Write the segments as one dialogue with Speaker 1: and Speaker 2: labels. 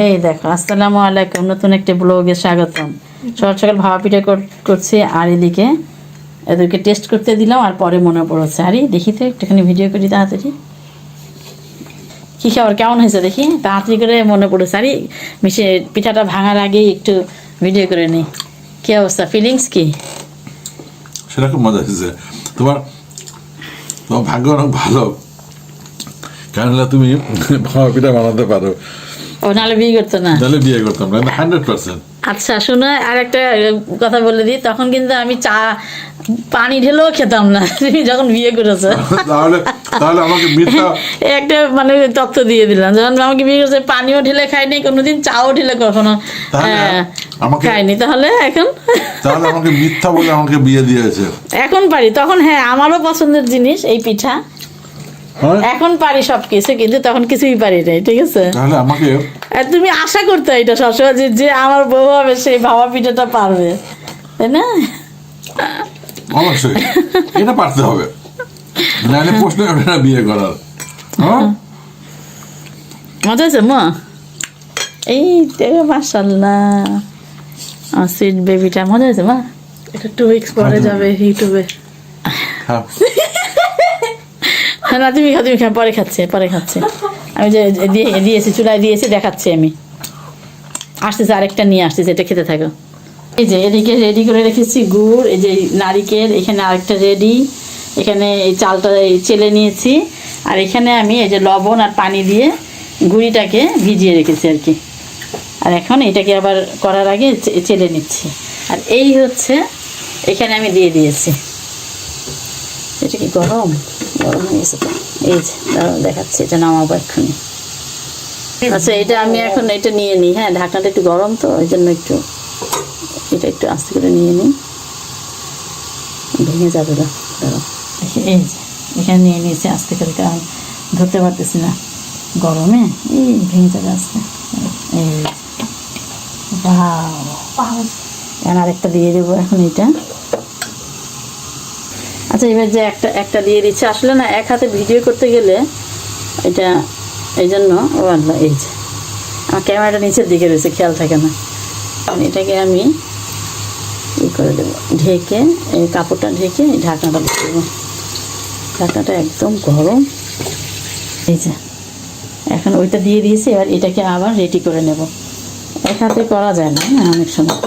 Speaker 1: এই দেখো, আসসালামু আলাইকুম, নতুন একটি ব্লগে স্বাগতম। সকাল সকাল ভাবা পিঠা কর- করছি আর এদিকে এদেরকে টেস্ট করতে দিলাম, আর পরে মনে পড়েছে। আরে, দেখি তো, একটুখানি ভিডিও করি তাড়াতাড়ি। কী খাবার, কেমন হয়েছে দেখি? তাড়াতাড়ি করে মনে পড়েছে। আরে, মিশে পিঠাটা ভাঙার আগেই একটু ভিডিও করে নিই কী অবস্থা ফিলিংস কি?
Speaker 2: সেটা খুব মজা এসেছে তোমার তোমার ভাগ্য অনেক ভালো। কারণ তুমি ভাবা পিঠা বানাতে পারো।
Speaker 1: ও নাহলে বিয়ে করতো না?
Speaker 2: তাহলে বিয়ে করতাম না হান্ড্রেড পার্সেন্ট
Speaker 1: আচ্ছা শোনো আর একটা কথা বলে দিই। তখন কিন্তু আমি চা পানি ঢেলেও খেতাম না। তুমি যখন বিয়ে করেছ।
Speaker 2: তাহলে তাহলে আমাকে মিথ্যা
Speaker 1: একটা মানে তত্ত্ব দিয়ে দিলাম। যখন আমাকে বিয়ে করেছে পানিও ঢেলে খাইনি কোনোদিন চাও ঢেলে কখনো হ্যাঁ,
Speaker 2: আমাকে-
Speaker 1: খাইনি তাহলে এখন?
Speaker 2: তাহলে আমাকে মিথ্যা বলে আমাকে বিয়ে দিয়েছে।
Speaker 1: এখন পারি। তখন হ্যাঁ আমারও পছন্দের জিনিস এই পিঠা? এখন পারি সব কিছু কিন্তু তখন কিছুই পারি নাই ঠিক আছে?
Speaker 2: তাহলে আমাকে
Speaker 1: তুমি আশা করতে এটা সবসময় যে যে আমার বউ হবে সেই ভাবা পিঠাটা পারবে তাই না?
Speaker 2: অবশ্যই। এটা পারতে হবে। নাহলে প্রশ্ন ওঠে না বিয়ে করার। হ্যাঁ?
Speaker 1: মজা আছে মা? এই দেখো মাসাল্লাহ আমার সুইট বেবিটা মজা আছে মা?
Speaker 3: এটা টু উইকস পরে যাবে ইউটিউবে
Speaker 2: হ্যাঁ।
Speaker 1: হ্যাঁ না, তুমি খা তুমি খা পরে খাচ্ছে পরে খাচ্ছে। আমি যে দিয়ে, দিয়েছি, চুলায় দিয়েছি, দেখাচ্ছি আমি। আসতেছে আরেকটা, নিয়ে আসতেছে, এটা খেতে থাকো। এই যে, এদিকে রেডি করে রেখেছি গুড়, এই যে নারিকেল, এখানে আরেকটা রেডি এখানে এই চালটা চেলে নিয়েছি। আর এখানে আমি এই যে লবণ আর পানি দিয়ে গুঁড়িটাকে ভিজিয়ে রেখেছি আর কি। আর এখন এটাকে আবার করার আগে চেলে নিচ্ছি। আর এই হচ্ছে, এখানে আমি দিয়ে দিয়েছি। এটা কি গরম? গরম হয়ে গেছে এই যে দাঁড়াও দেখাচ্ছি এটা নামাবো এক্ষুনি আচ্ছা এটা আমি এখন এটা নিয়ে নিই হ্যাঁ ঢাকনাটা একটু গরম তো ওই জন্য একটু এটা একটু আস্তে করে নিয়ে নিই ভেঙে যাবে না দাঁড়াও এই যে এখানে নিয়ে নিয়েছি আস্তে করে কারণ ধরতে পারতেছি না গরমে এই ভেঙে যাবে আস্তে এই এখন আরেকটা দিয়ে দেবো এখন এটা আচ্ছা এবার যে একটা একটা দিয়ে দিচ্ছে। আসলে না, এক হাতে ভিডিও করতে গেলে এটা এই জন্য ও আল্লাহ, এই যে। আমার ক্যামেরাটা নিচের দিকে রয়েছে, খেয়াল থাকে না। এটাকে আমি ই করে দেবো, ঢেকে, এই কাপড়টা ঢেকে এই ঢাকনাটা দিয়ে দেবো। ঢাকনাটা একদম গরম। এই যে, এখন ওইটা দিয়ে দিয়েছি, এবার এটাকে আবার রেডি করে নেব। এক হাতে করা যায় না হ্যাঁ অনেক সময়।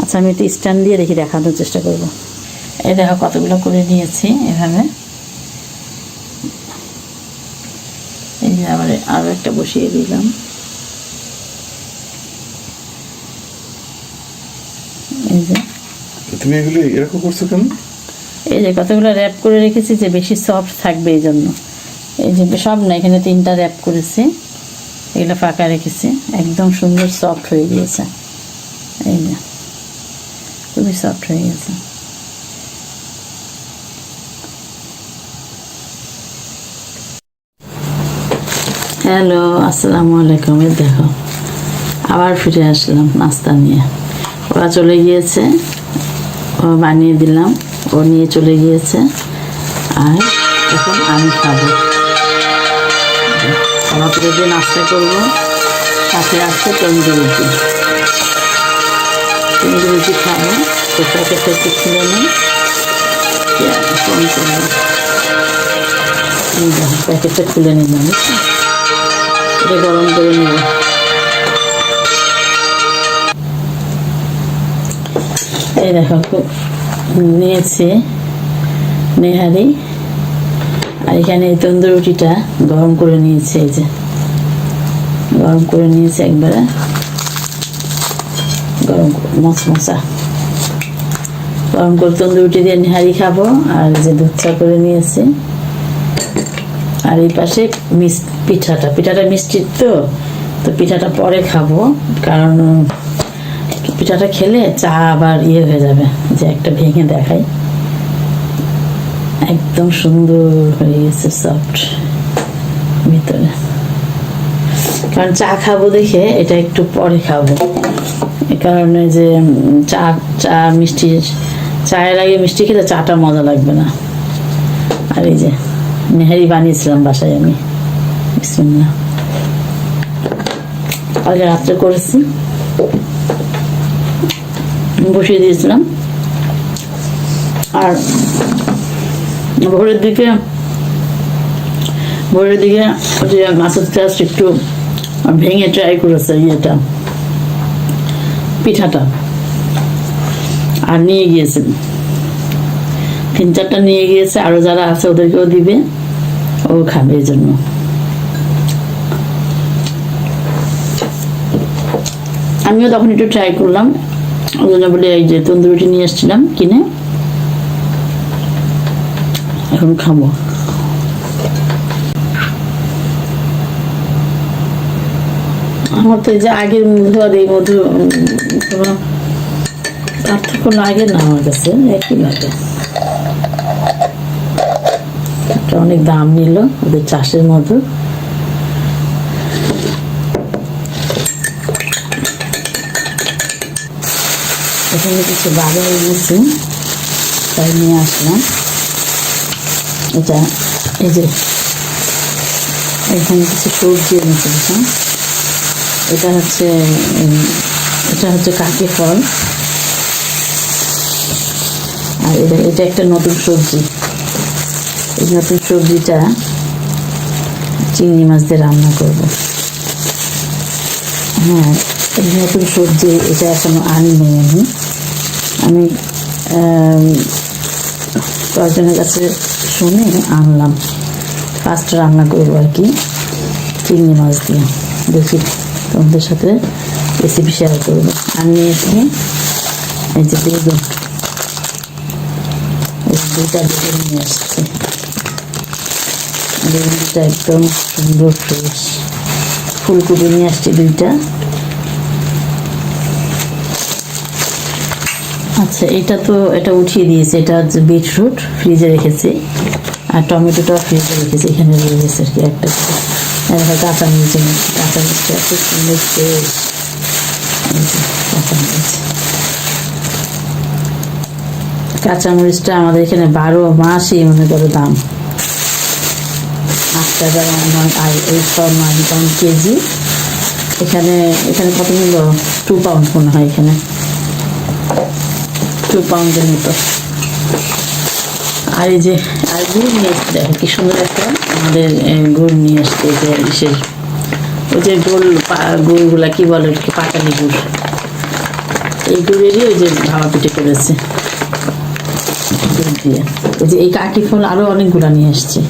Speaker 1: আচ্ছা আমি একটু স্ট্যান্ড দিয়ে দেখি, দেখানোর চেষ্টা করব। এই দেখো কতগুলো করে নিয়েছি এভাবে এই যে আবার আরও একটা বসিয়ে দিলাম। এই যে।
Speaker 2: তুমি এগুলি এরকম করছ কেন?
Speaker 1: এই যে কতগুলো র্যাপ করে রেখেছি যে বেশি সফট থাকবে এই জন্য। এই যে সব না এখানে তিনটা র্যাপ করেছি। এগুলো ফাঁকা রেখেছি। একদম সুন্দর সফট হয়ে গিয়েছে। এই যে খুবই সফট হয়ে গেছে হ্যালো, আসসালামু আলাইকুম দেখো। আবার ফিরে আসলাম নাস্তা নিয়ে। ওরা চলে গিয়েছে, ও বানিয়ে দিলাম, ও নিয়ে চলে গিয়েছে, আর এখন আমি খাব। করে দিয়ে নাস্তা করব, সাথে আসছে তন্দুর রুটি। তন্দুর রুটি খাব একটু খুলে নিই। ফোন করব প্যাকেটটা খুলে নিলাম? এটা গরম করে নেব এই দেখো, নিয়েছি নেহারি আর এখানে এই তন্দুরুটিটা গরম করে নিয়েছে, এই যে। গরম করে নিয়েছে একবারে। গরম মশমশা গরম করে তন্দুরুটি দিয়ে নেহারি খাব, আর যে দুধ চা করে নিয়েছি। আর এই পাশে মিস, পিঠাটা পিঠাটা মিষ্টি তো তো পিঠাটা পরে খাব, কারণ, পিঠাটা খেলে চা আবার ইয়ে হয়ে যাবে, যে একটা ভেঙে দেখাই। একদম সুন্দর হয়ে গেছে সফট ভিতরে। কারণ চা খাব দেখে এটা একটু পরে খাব। এ কারণে যে চা চা মিষ্টি, চায়ের আগে মিষ্টি খেলে চাটা মজা লাগবে না। আর এই যে নেহারি বানিয়েছিলাম বাসায় আমি। কালকে রাত্রে করেছি। বসিয়ে দিয়েছিলাম। আর ভোরের দিকে ভোরের দিকে মাছের চাষ একটু ভেঙে ট্রাই করেছে ইয়েটা পিঠাটা। আর নিয়ে গিয়েছেন তিন চারটা নিয়ে গিয়েছে। আরও যারা আছে ওদেরকেও দিবে। ও খাবে এই জন্য। আমিও তখন একটু ট্রাই করলাম। ওই জন্য বলে, এই যে তন্দুরুটি নিয়ে এসেছিলাম, কিনে। এখন খাব। আমার তো যে আগের মধু আর এই মধু পার্থক্য লাগে না আমার কাছে, একই লাগে। এটা অনেক দাম নিল ওদের চাষের মধু এখানে কিছু বাজার এনেছি তাই নিয়ে আসলাম। এটা এই যে এখানে কিছু সবজি এনেছি হ্যাঁ এটা হচ্ছে এটা হচ্ছে কাকি ফল। আর এটা এটা একটা নতুন সবজি। নতুন সবজিটা চিংড়ি মাছ দিয়ে রান্না করব। হ্যাঁ নতুন সবজি এটা এখনও আনিনি আমি। আমি কয়েকজনের কাছে শুনে আনলাম। ফার্স্ট রান্না করব আর কি, চিংড়ি মাছ দিয়ে। দেখি তোমাদের সাথে রেসিপি শেয়ার করব। আর এসে এই যে এই দুইটা নিয়ে আসছে। বেগুন একদম সুন্দর ফ্রেশ ফুলকপি নিয়ে আসছে দুইটা। আচ্ছা এটা তো এটা উঠিয়ে দিয়েছে, এটা হচ্ছে বিটরুট ফ্রিজে রেখেছি। আর টমেটোটাও ফ্রিজে রেখেছি, এখানে রয়ে গেছে আর কি একটা দেখো কাঁচা। কাঁচা মরিচটা এত সুন্দর ফ্রেশ কাঁচা কাঁচা মরিচটা আমাদের এখানে বারো মাসই মনে করো দাম। টাকা নয় আর এইট নাইন পাউন্ড কেজি। এখানে এখানে কত মূল্য টু পাউন্ড মনে হয় এখানে। টু পাউন্ডের মতো। আর এই যে, আর গুড় নিয়ে এসছে, দেখো কি সুন্দর একটা, আমাদের গুড় নিয়ে এসছে যে ইসের, ওই যে গোল গুড়গুলা কি বলে পাটালি গুড়। এই গুড়েরই ওই যে ভাবা পিঠে করেছে। ওই যে এই কাকি ফল আরও অনেকগুলা নিয়ে এসছে।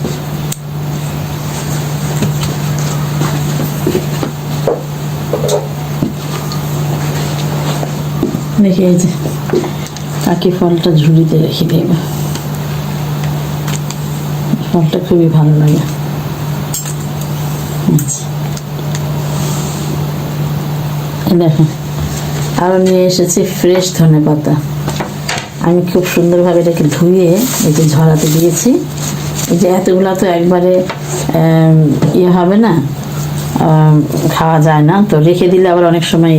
Speaker 1: দেখি এই যে? কাকি ফলটা ঝুড়িতে রেখে দেবে ফলটা খুবই ভালো লাগে। দেখো আরও নিয়ে এসেছি ফ্রেশ ধনে পাতা। আমি খুব সুন্দরভাবে এটাকে ধুয়ে এই যে ঝরাতে দিয়েছি। এই যে এতগুলা তো একবারে ইয়ে হবে না খাওয়া যায় না। তো রেখে দিলে আবার অনেক সময়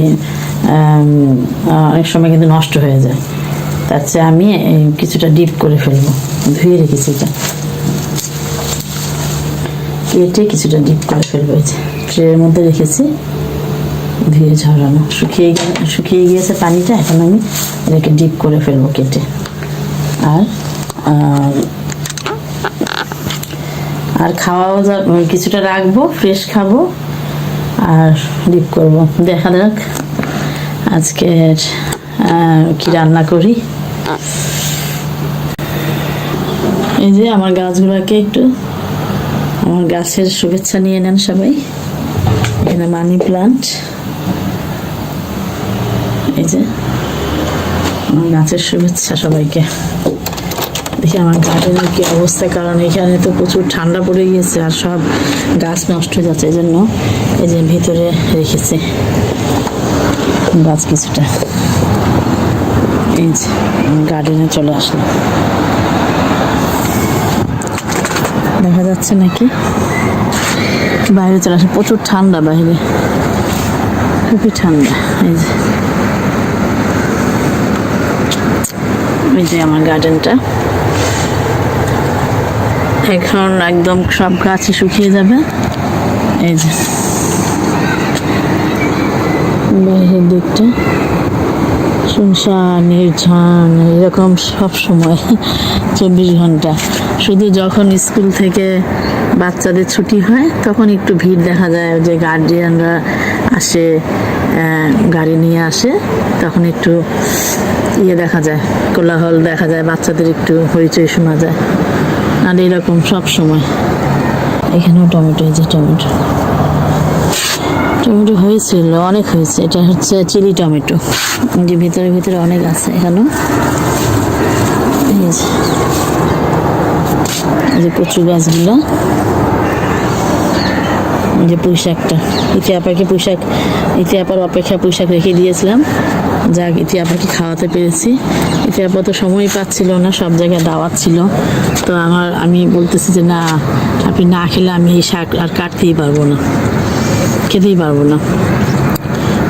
Speaker 1: অনেক সময় কিন্তু নষ্ট হয়ে যায়। তার চেয়ে আমি কিছুটা ডিপ করে ফেলব, ধুয়ে রেখেছি এটা। কেটে কিছুটা ডিপ করে ফেলব এই যে। ট্রের মধ্যে রেখেছি, ধুয়ে ঝরানো শুকিয়ে শুকিয়ে গিয়েছে পানিটা, এখন আমি এটাকে ডিপ করে ফেলব কেটে। আর আর খাওয়াও কিছুটা রাখব ফ্রেশ খাব, আর ডিপ করব। দেখা যাক। আজকের কি রান্না করি? এই যে আমার গাছগুলোকে একটু, আমার গাছের শুভেচ্ছা নিয়ে নেন সবাই। এখানে মানি প্লান্ট। এই যে, আমার গাছের শুভেচ্ছা সবাইকে। দেখি আমার গার্ডেনের কি অবস্থা, কারণ এখানে তো প্রচুর ঠান্ডা পড়ে গিয়েছে আর সব গাছ নষ্ট হয়ে যাচ্ছে, এই জন্য এই যে ভিতরে রেখেছি। গাছ কিছুটা। এই যে গার্ডেনে চলে আসলাম। দেখা যাচ্ছে নাকি? বাইরে চলে আসে প্রচুর ঠান্ডা বাইরে। খুবই ঠান্ডা। এই যে। এই যে আমার গার্ডেনটা এখন একদম সব গাছই শুকিয়ে যাবে। এই যে। বাইরের দিকটা। শুনশান, নির্ঝান, এরকম সব সময়, চব্বিশ ঘণ্টা। শুধু যখন স্কুল থেকে বাচ্চাদের ছুটি হয়, তখন একটু ভিড় দেখা যায় যে গার্জিয়ানরা আসে গাড়ি নিয়ে আসে, তখন একটু ইয়ে দেখা যায়, কোলাহল দেখা যায়, বাচ্চাদের একটু হইচই শোনা যায়। আর এরকম সব সময়। এখানেও টমেটো, এই যে টমেটো। টমেটো হয়েছিল, অনেক হয়েছে। এটা হচ্ছে চিলি টমেটো। যে ভিতরে ভিতরে অনেক আছে এখানেও এই যে কচু গাছগুলো। যে পুঁই শাকটা ইতি আপাকে পুঁই শাক ইতি আপার অপেক্ষা পুঁই শাক রেখে দিয়েছিলাম। যাক, ইতি আপাকে খাওয়াতে পেরেছি। ইতি আপা তো সময় পাচ্ছিল না, সব জায়গায় দাওয়াত ছিল। তো আমার, আমি বলতেছি যে না, আপনি না খেলে আমি এই শাক আর কাটতেই পারব না। খেতেই পারব না।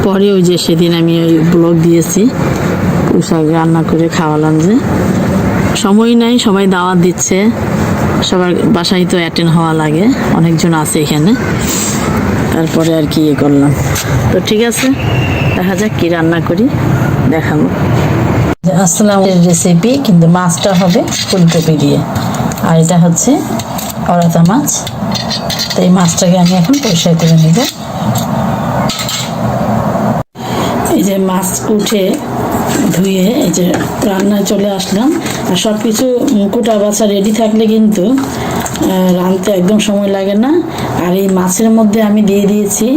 Speaker 1: পরে ওই যে সেদিন আমি ওই ব্লগ দিয়েছি শাক রান্না করে খাওয়ালাম যে। সময় নাই, সবাই দাওয়াত দিচ্ছে। সবার বাসায় তো অ্যাটেন্ড হওয়া লাগে, অনেকজন আছে এখানে। তারপরে আর কি ইয়ে করলাম। তো ঠিক আছে, দেখা যাক কি রান্না করি, দেখাবো। আসসালাম রেসিপি কিন্তু মাছটা হবে ফুলকপি দিয়ে। আর এটা হচ্ছে অরাতা মাছ। তো এই মাছটাকে আমি এখন পরিষ্কার করে নেব। এই যে মাছ উঠে ধুয়ে এই যে রান্নায় চলে আসলাম। আর সব কিছু কুটা বাছা রেডি থাকলে কিন্তু রাঁধতে একদম সময় লাগে না। আর এই মাছের মধ্যে আমি দিয়ে দিয়েছি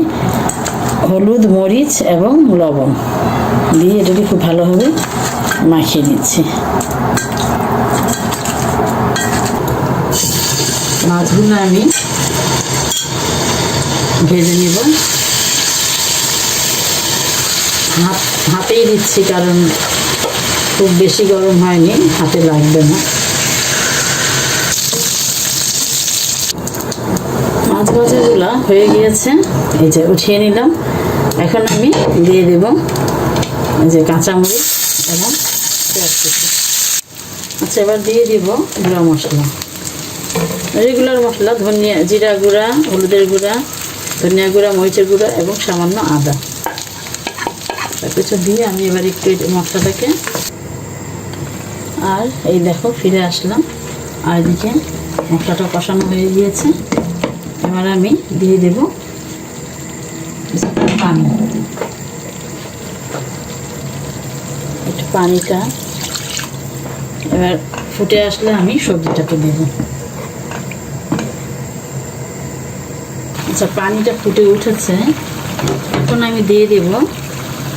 Speaker 1: হলুদ, মরিচ এবং লবণ। দিয়ে এটাকে খুব ভালোভাবে মাখিয়ে নিচ্ছি। মাছগুলো আমি ভেজে নিব। হাত হাতেই দিচ্ছি, কারণ খুব বেশি গরম হয়নি, হাতে লাগবে না। মাছ ভাজাগুলো হয়ে গিয়েছে, এই যে উঠিয়ে নিলাম। এখন আমি দিয়ে দেব এই যে কাঁচামরিচ এবং পেঁয়াজ কুচি। আচ্ছা এবার দিয়ে দিব গুঁড়া মশলা। রেগুলার মশলা, ধনিয়া, জিরা গুঁড়া, হলুদের গুঁড়া, ধনিয়া গুঁড়া, মরিচের গুঁড়া এবং সামান্য আদা। কিছু দিয়ে আমি এবার একটু মশলাটাকে আর এই দেখো ফিরে আসলাম। আর এদিকে মশলাটা কষানো হয়ে গিয়েছে। এবার আমি দিয়ে দেব পানি। একটু পানিটা এবার ফুটে আসলে আমি সবজিটাকে দেব। আচ্ছা পানিটা ফুটে উঠেছে। এখন আমি দিয়ে দেব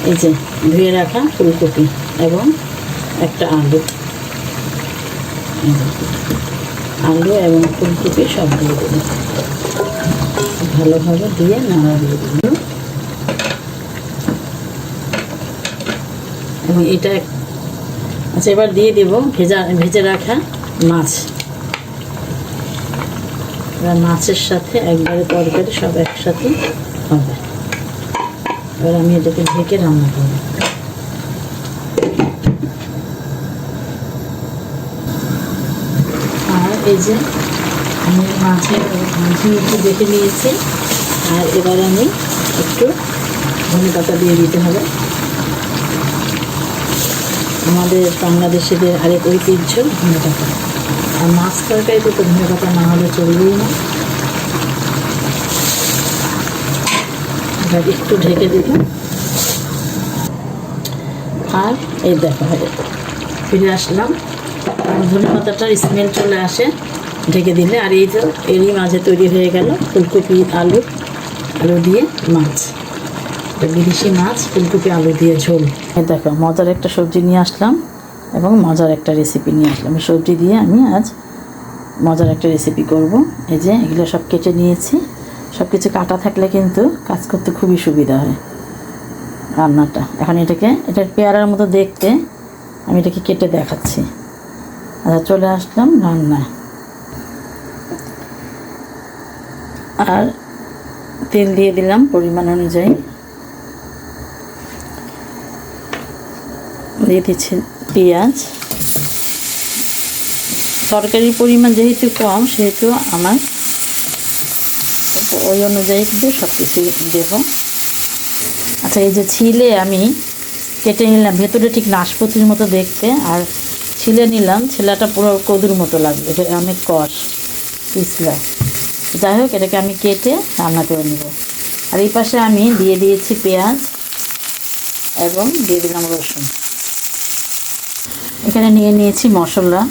Speaker 1: এই যে ধুয়ে রাখা ফুলকপি এবং একটা আলু। আলু এবং ফুলকপি সব দিয়ে দেবো। ভালোভাবে দিয়ে নাড়া দিয়ে এবং এটা আচ্ছা এবার দিয়ে দেব ভেজা, ভেজে রাখা মাছ। এবার মাছের সাথে একবারে তরকারি সব একসাথে হবে। এবার আমি এটাকে ঢেকে রান্না করব। আর এই যে আমি মাছের মাঝে একটু দেখে নিয়েছি, আর এবার আমি একটু ধনে পাতা দিয়ে দিতে হবে। আমাদের বাংলাদেশিদের আরেক ঐতিহ্য ধনে পাতা। আর মাছ তরকারিতে তো ধনে পাতা না হলে চলবেই না। এবার একটু ঢেকে দিব আর এই দেখো, হয়ে গেল। ফিরে আসলাম। ধনে পাতাটার স্মেল চলে আসে। ঢেকে দিলে, আর এই তো এরই মাঝে তৈরি হয়ে গেল ফুলকপি, আলু আলু দিয়ে মাছ। বিদেশি মাছ, ফুলকপি, আলু দিয়ে ঝোল। দেখো, মজার একটা সবজি নিয়ে আসলাম এবং মজার একটা রেসিপি নিয়ে আসলাম। সবজি দিয়ে আমি আজ মজার একটা রেসিপি করব। এই যে এগুলো সব কেটে নিয়েছি। সব কিছু কাটা থাকলে কিন্তু কাজ করতে খুবই সুবিধা হয় রান্নাটা। এখন এটাকে এটা পেয়ারার মতো দেখতে আমি এটাকে কেটে দেখাচ্ছি। আচ্ছা চলে আসলাম রান্না আর তেল দিয়ে দিলাম পরিমাণ অনুযায়ী। দিয়ে দিচ্ছি পেঁয়াজ। তরকারির পরিমাণ যেহেতু কম, সেহেতু আমার ওই অনুযায়ী কিন্তু সব কিছুই দেবো। আচ্ছা এই যে ছিলে আমি কেটে নিলাম, ভেতরে ঠিক নাশপতির মতো দেখতে, আর ছিলে নিলাম, ছেলেটা পুরো কদুর মতো লাগবে এটা অনেক কষ, পিছলা। যাই হোক, এটাকে আমি কেটে রান্না করে নেব। আর এই পাশে আমি দিয়ে দিয়েছি পেঁয়াজ এবং দিয়ে দিলাম রসুন। এখানে নিয়ে নিয়েছি মশলা।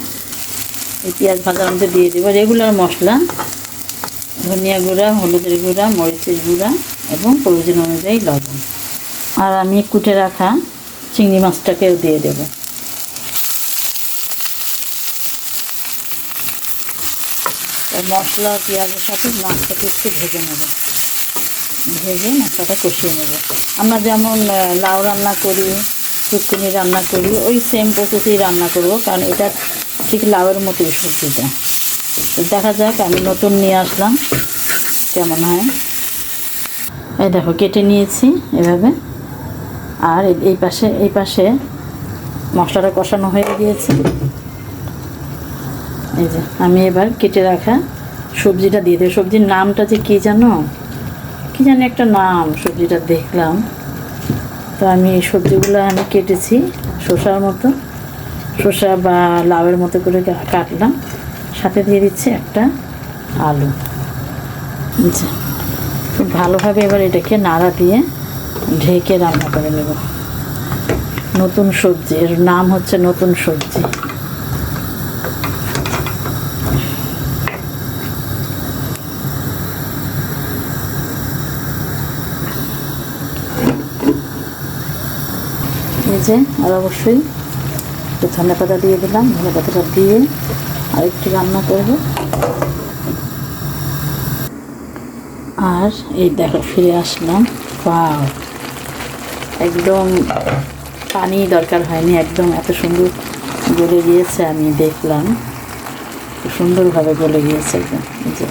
Speaker 1: এই পেঁয়াজ ভাজার মধ্যে দিয়ে দেবো রেগুলার মশলা। ধনিয়া গুঁড়া, হলুদের গুঁড়া, মরিচের গুঁড়া এবং প্রয়োজন অনুযায়ী লবণ। আর আমি কুটে রাখা চিংড়ি মাছটাকেও দিয়ে দেবো। মশলা, পেঁয়াজের সাথে মাছটাকে একটু ভেজে নেব। ভেজে মশলাটা কষিয়ে নেব। আমরা যেমন লাউ রান্না করি শুটকিনি রান্না করি, ওই সেম প্রসেসেই রান্না করব, কারণ এটা ঠিক লাউয়ের মতোই সবজিটা। দেখা যাক, আমি নতুন নিয়ে আসলাম। কেমন হয়? এই দেখো, কেটে নিয়েছি এভাবে। আর এই- পাশে এই পাশে মশলাটা কষানো হয়ে গিয়েছে। এই যে, আমি এবার কেটে রাখা সবজিটা দিয়ে দেবো। সবজির নামটা যে কী জানো? কী জানি একটা নাম সবজিটা দেখলাম। তো আমি সবজিগুলো আমি কেটেছি, শসার মতো। শসা বা লাউয়ের মতো করে কাটলাম। সাথে দিয়ে দিচ্ছি একটা আলু। আচ্ছা। খুব ভালোভাবে এবার এটাকে নাড়া দিয়ে ঢেকে রান্না করে নেব। নতুন সবজি, এর নাম হচ্ছে নতুন সবজি। আর অবশ্যই ধনে পাতা দিয়ে দিলাম ধনে পাতাটা দিয়ে আরেকটু রান্না করব। আর এই দেখো ফিরে আসলাম। পাও একদম পানি দরকার হয়নি, একদম এত সুন্দর গলে গিয়েছে আমি দেখলাম। সুন্দরভাবে গলে গিয়েছে একদম যে।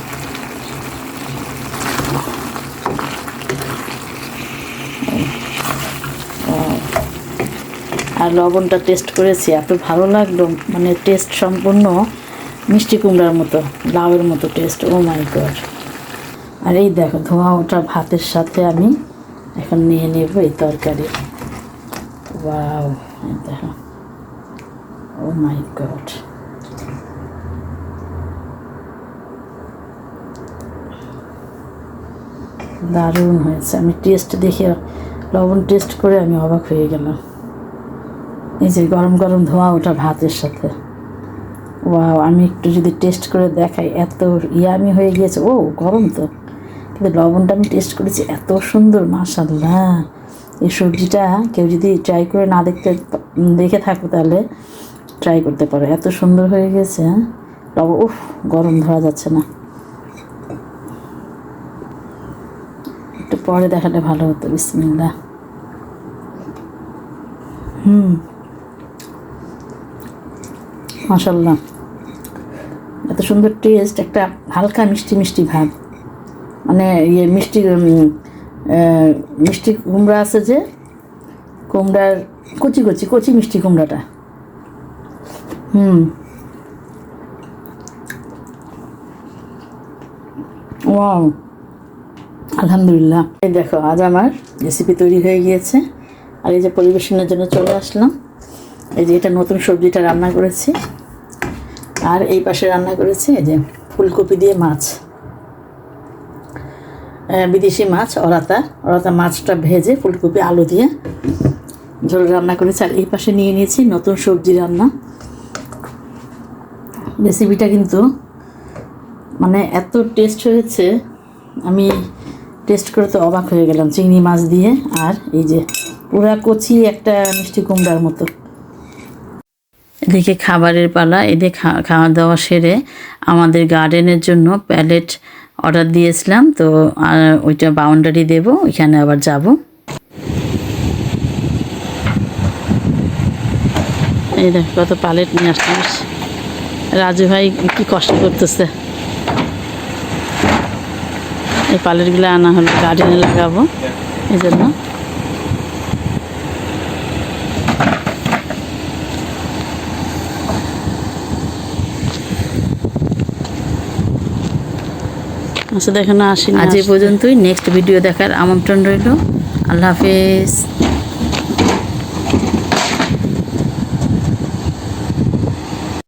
Speaker 1: আর লবণটা টেস্ট করেছি, এত ভালো লাগল মানে টেস্ট সম্পূর্ণ মিষ্টি কুমড়ার মতো, লাউয়ের মতো টেস্ট ও মাই গড আর এই দেখো, ধোঁয়া ওঠা ভাতের সাথে আমি এখন নিয়ে নেব এই তরকারি। দেখো। ও মাই গড দারুণ হয়েছে। আমি টেস্ট দেখে, লবণ টেস্ট করে আমি অবাক হয়ে গেলাম। এই যে গরম গরম ধোঁয়া ওঠা ভাতের সাথে। ওয়াও, আমি একটু যদি টেস্ট করে দেখাই, এত ইয়ামি হয়ে গিয়েছে। ও, গরম তো। কিন্তু লবণটা আমি টেস্ট করেছি, এত সুন্দর মাশাল্লাহ এই সবজিটা কেউ যদি ট্রাই করে না দেখতে দেখে থাকো তাহলে ট্রাই করতে পারো। এত সুন্দর হয়ে গেছে হ্যাঁ? লবণ উফ, গরম ধরা যাচ্ছে না। একটু পরে দেখালে ভালো হতো বিসমিল্লা হুম। মাসাল্লাহ এত সুন্দর টেস্ট একটা হালকা মিষ্টি মিষ্টি ভাব। মানে ইয়ে মিষ্টি মিষ্টি কুমড়া আছে যে, কুমড়ার কচি কচি কচি মিষ্টি কুমড়াটা। হুম। ওয়াও। আলহামদুলিল্লাহ। এই দেখো, আজ আমার রেসিপি তৈরি হয়ে গিয়েছে। আর এই যে পরিবেশনের জন্য চলে আসলাম। এই যে এটা নতুন সবজিটা রান্না করেছি। আর এই পাশে রান্না করেছি যে ফুলকপি দিয়ে মাছ। বিদেশি মাছ, অরাতা। অরাতা মাছটা ভেজে ফুলকপি, আলু দিয়ে ঝোল রান্না করেছি। আর এই পাশে নিয়ে নিয়েছি নতুন সবজি রান্না। রেসিপিটা কিন্তু মানে এত টেস্ট হয়েছে, আমি টেস্ট করে তো অবাক হয়ে গেলাম। চিংড়ি মাছ দিয়ে আর এই যে পুরা কচি একটা মিষ্টি কুমড়ার মতো। এদিকে খাবারের পালা, এদিকে খা- খাওয়া দাওয়া সেরে আমাদের গার্ডেনের জন্য প্যালেট অর্ডার দিয়েছিলাম, তো আর ওইটা বাউন্ডারি দেব, ওইখানে আবার যাব। এই দেখ, কত প্যালেট নিয়ে আসলাম রাজু ভাই কি কষ্ট করতেছে। এই প্যালেটগুলো আনা হলো গার্ডেনে লাগাবো, এই জন্য। আচ্ছা দেখো না আসি আজ এই পর্যন্তই। নেক্সট ভিডিও দেখার আমন্ত্রণ রইল। আল্লাহ হাফেজ।